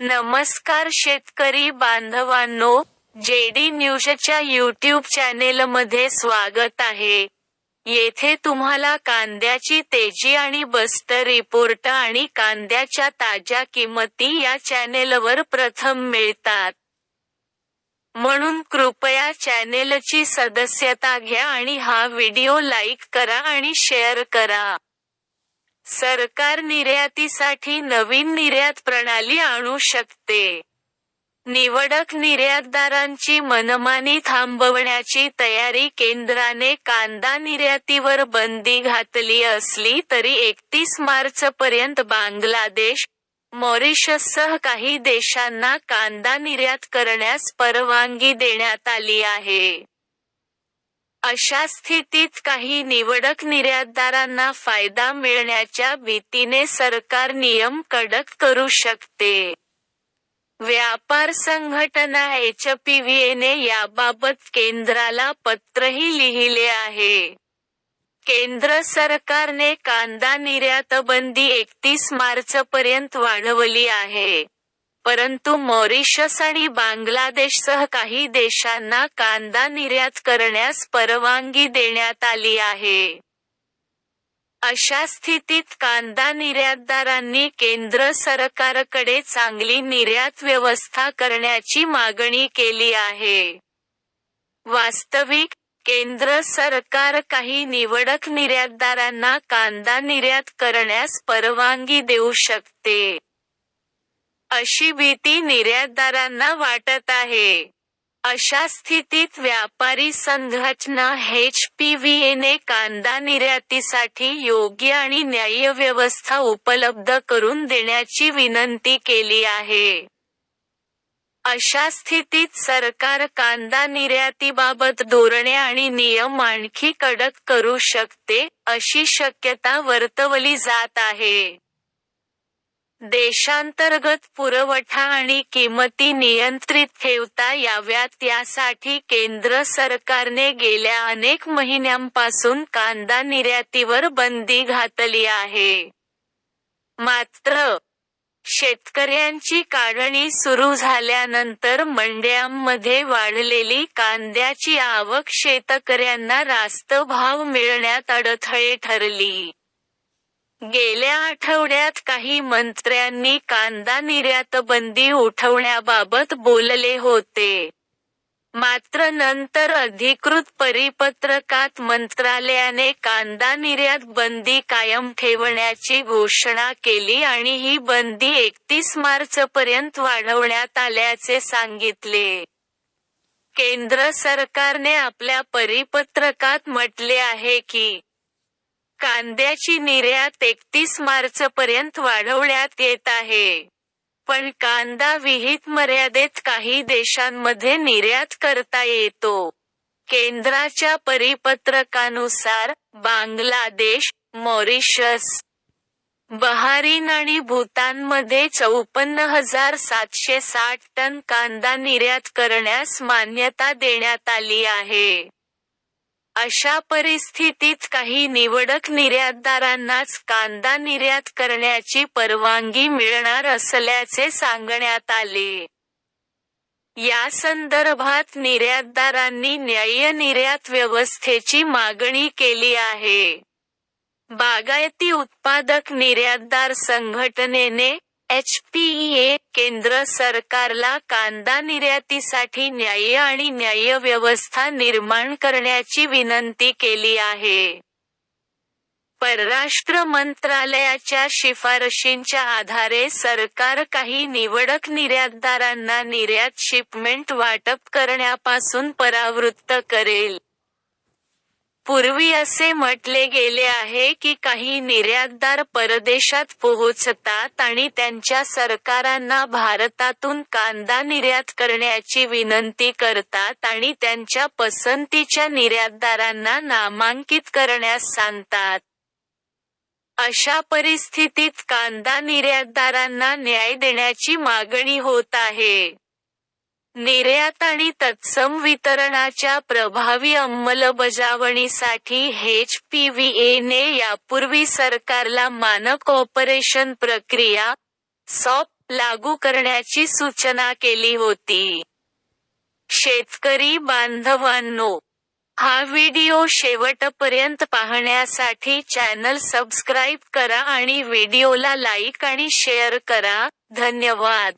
नमस्कार शेतकरी बांधवांनो जेडी न्यूजच्या यूट्यूब चॅनेलमध्ये स्वागत आहे. येथे तुम्हाला कांद्याची तेजी आणि बस्त रिपोर्ट आणि कांद्याच्या ताज्या किंमती या चॅनेलवर प्रथम मिळतात. म्हणून कृपया चॅनेलची सदस्यता घ्या आणि हा व्हिडिओ लाईक करा आणि शेअर करा. सरकार निर्यातीसाठी नवीन निर्यात प्रणाली आणू शकते. निवडक निर्यातदारांची मनमानी थांबवण्याची तयारी केंद्राने कांदा निर्यातीवर बंदी घातली असली तरी एकतीस मार्चपर्यंत बांगलादेश मॉरिशससह काही देशांना कांदा निर्यात करण्यास परवानगी देण्यात आली आहे. अशा स्थितीत काही निवडक निर्यातदारांना फायदा मिळण्याच्या भीतीने सरकार नियम कडक करू शकते. व्यापार संघटना एचपीव्हीएने याबाबत केंद्राला पत्रही लिहिले आहे. केंद्र सरकारने कांदा निर्यातबंदी एकतीस मार्चपर्यंत वाढवली आहे. परंतु मॉरिशस आणि बांगलादेशसह काही देशांना कांदा निर्यात करण्यास परवानगी देण्यात आली आहे. अशा स्थितीत कांदा निर्यातदारांनी केंद्र सरकारकडे चांगली निर्यात व्यवस्था करण्याची मागणी केली आहे. वास्तविक केंद्र सरकार काही निवडक निर्यातदारांना कांदा निर्यात करण्यास परवानगी देऊ शकते. अशी भीती निर्यातदारांना वाटत आहे. अशा स्थितीत व्यापारी संघटना एचपीव्हीएने कांदा निर्यातीसाठी योग्य आणि न्याय्य व्यवस्था उपलब्ध करून देण्याची विनंती केली आहे. अशा स्थितीत सरकार कांदा निर्यातीबाबत धोरणे आणि नियम आणखी कडक करू शकते अशी शक्यता वर्तवली जात आहे. देशांतर्गत पुरवठा आणि किंमती नियंत्रित ठेवता याव्यात यासाठी केंद्र सरकारने गेल्या अनेक महिन्यांपासून कांदा निर्यातीवर बंदी घातली आहे. मात्र शेतकऱ्यांची काढणी सुरू झाल्यानंतर मंड्यांमध्ये वाढलेली कांद्याची आवक शेतकऱ्यांना रास्त भाव मिळण्यात अडथळे ठरली. गेल्या आठवड्यात काही मंत्र्यांनी कांदा निर्यातबंदी उठवण्याबाबत बोलले होते. मात्र नंतर अधिकृत परिपत्रकात मंत्रालयाने कांदा निर्यात बंदी कायम ठेवण्याची घोषणा केली आणि ही बंदी एकतीस मार्चपर्यंत वाढवण्यात आल्याचे सांगितले. केंद्र सरकारने आपल्या परिपत्रकात म्हटले आहे की कांद्याची निर्यात एकतीस मार्चपर्यंत वाढवण्यात येत आहे. पण कांदा विहित मर्यादेत काही देशांमध्ये निर्यात करता येतो. केंद्राच्या परिपत्रकानुसार बांगलादेश मॉरिशस बहारीन आणि भूतानमध्ये चौपन्न हजार सातशे साठ टन कांदा निर्यात करण्यास मान्यता देण्यात आली आहे. अशा परिस्थितीत काही निवडक निर्यातदारांनाच कांदा निर्यात करण्याची परवानगी मिळणार असल्याचे सांगण्यात आले. या संदर्भात निर्यातदारांनी न्याय्य निर्यात व्यवस्थेची मागणी केली आहे. बागायती उत्पादक निर्यातदार संघटनेने एचपीईए केंद्र सरकारला कांदा निर्यातीसाठी न्याय्य आणि न्याय्य व्यवस्था निर्माण करण्याची विनंती केली आहे. परराष्ट्र मंत्रालयाच्या शिफारशींच्या आधारे सरकार काही निवडक निर्यातदारांना निर्यात शिपमेंट वाटप करण्यापासून परावृत्त करेल. पूर्वी असे म्हटले गेले आहे की काही निर्यातदार परदेशात पोहोचतात आणि त्यांच्या सरकारांना भारतातून कांदा निर्यात करण्याची विनंती करतात आणि त्यांच्या पसंतीच्या निर्यातदारांना नामांकित करण्यास सांगतात. अशा परिस्थितीत कांदा निर्यातदारांना न्याय देण्याची मागणी होत आहे. निर्यात आणि तत्सम वितरणाच्या प्रभावी अंमलबजावणीसाठी एचपीव्हीएने यापूर्वी सरकारला मानक ऑपरेशन प्रक्रिया सॉप लागू करण्याची सूचना केली होती. शेतकरी बांधवांनो, हा व्हिडिओ शेवटपर्यंत पाहण्यासाठी चॅनल सबस्क्राईब करा आणि व्हिडिओला लाईक आणि शेअर करा. धन्यवाद.